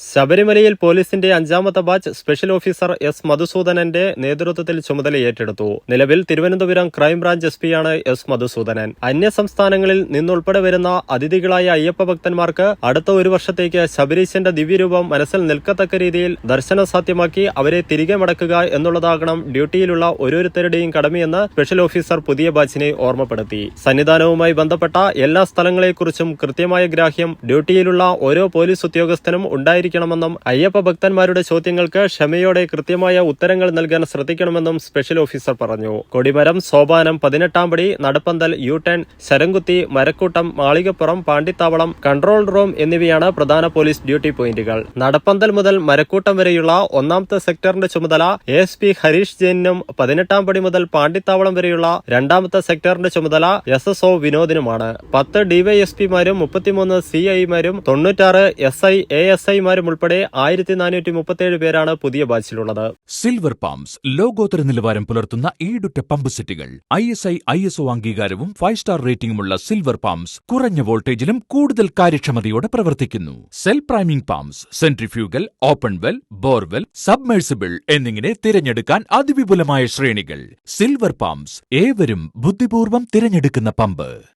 ശബരിമലയിൽ പോലീസിന്റെ അഞ്ചാമത്തെ ബാച്ച് സ്പെഷ്യൽ ഓഫീസർ എസ് മധുസൂദനന്റെ നേതൃത്വത്തിൽ ചുമതല ഏറ്റെടുത്തു. നിലവിൽ തിരുവനന്തപുരം ക്രൈംബ്രാഞ്ച് എസ് പിയാണ് എസ് മധുസൂദനൻ. അന്യ സംസ്ഥാനങ്ങളിൽ നിന്നുൾപ്പെടെ വരുന്ന അതിഥികളായ അയ്യപ്പ ഭക്തന്മാർക്ക് അടുത്ത ഒരു വർഷത്തേക്ക് ശബരീശന്റെ ദിവ്യരൂപം മനസ്സിൽ നിൽക്കത്തക്ക രീതിയിൽ ദർശനം സാധ്യമാക്കി അവരെ തിരികെ മടക്കുക എന്നുള്ളതാകണം ഡ്യൂട്ടിയിലുള്ള ഓരോരുത്തരുടെയും കടമയെന്ന് സ്പെഷ്യൽ ഓഫീസർ പുതിയ ബാച്ചിനെ ഓർമ്മപ്പെടുത്തി. സന്നിധാനവുമായി ബന്ധപ്പെട്ട എല്ലാ സ്ഥലങ്ങളെക്കുറിച്ചും കൃത്യമായ ഗ്രാഹ്യം ഡ്യൂട്ടിയിലുള്ള ഓരോ പോലീസ് ഉദ്യോഗസ്ഥനും ഉണ്ടായിരിക്കണമെന്നും അയ്യപ്പ ഭക്തന്മാരുടെ ചോദ്യങ്ങൾക്ക് ക്ഷമയോടെ കൃത്യമായ ഉത്തരങ്ങൾ നൽകാൻ ശ്രദ്ധിക്കണമെന്നും സ്പെഷ്യൽ ഓഫീസർ പറഞ്ഞു. കൊടിമരം സോപാനം പതിനെട്ടാം പടി Nadappanthal U turn Sharamkuthi Marakkoottam Malikappuram Pandithavalam control room എന്നിവയാണ് പ്രധാന പോലീസ് ഡ്യൂട്ടി പോയിന്റുകൾ. നടപ്പന്തൽ മുതൽ മരക്കൂട്ടം വരെയുള്ള ഒന്നാമത്തെ സെക്ടറിന്റെ ചുമതല എസ് പി ഹരീഷ് ജെയിനും പതിനെട്ടാം പടി മുതൽ പാണ്ടിത്താവളം വരെയുള്ള രണ്ടാമത്തെ സെക്ടറിന്റെ ചുമതല എസ് എസ് ഒ വിനോദിനുമാണ്. പത്ത് ഡിവൈഎസ്പിമാരും മുപ്പത്തിമൂന്ന് സി ഐമാരും തൊണ്ണൂറ്റാറ് എസ് ഐ എ എസ് ഐമാരും ഉൾപ്പെടെ ആയിരത്തി നാനൂറ്റി മുപ്പത്തിയേഴ് പേരാണ് പുതിയ ബാച്ചിലുള്ളത്. സിൽവർ പാംസ് ലോകോത്തര നിലവാരം പുലർത്തുന്ന ഈടുറ്റ പമ്പ് സെറ്റുകൾ. I S I I S O അംഗീകാരവും ഫൈവ് സ്റ്റാർ റേറ്റിംഗുമുള്ള സിൽവർ പാംസ് കുറഞ്ഞ വോൾട്ടേജിലും കൂടുതൽ കാര്യക്ഷമതയോടെ പ്രവർത്തിക്കുന്നു. Self priming pumps centrifugal open well borewell submersible എന്നിങ്ങനെ തിരഞ്ഞെടുക്കാൻ അതിവിപുലമായ ശ്രേണികൾ. സിൽവർ പാംസ് ഏവരും ബുദ്ധിപൂർവം തിരഞ്ഞെടുക്കുന്ന പമ്പ്.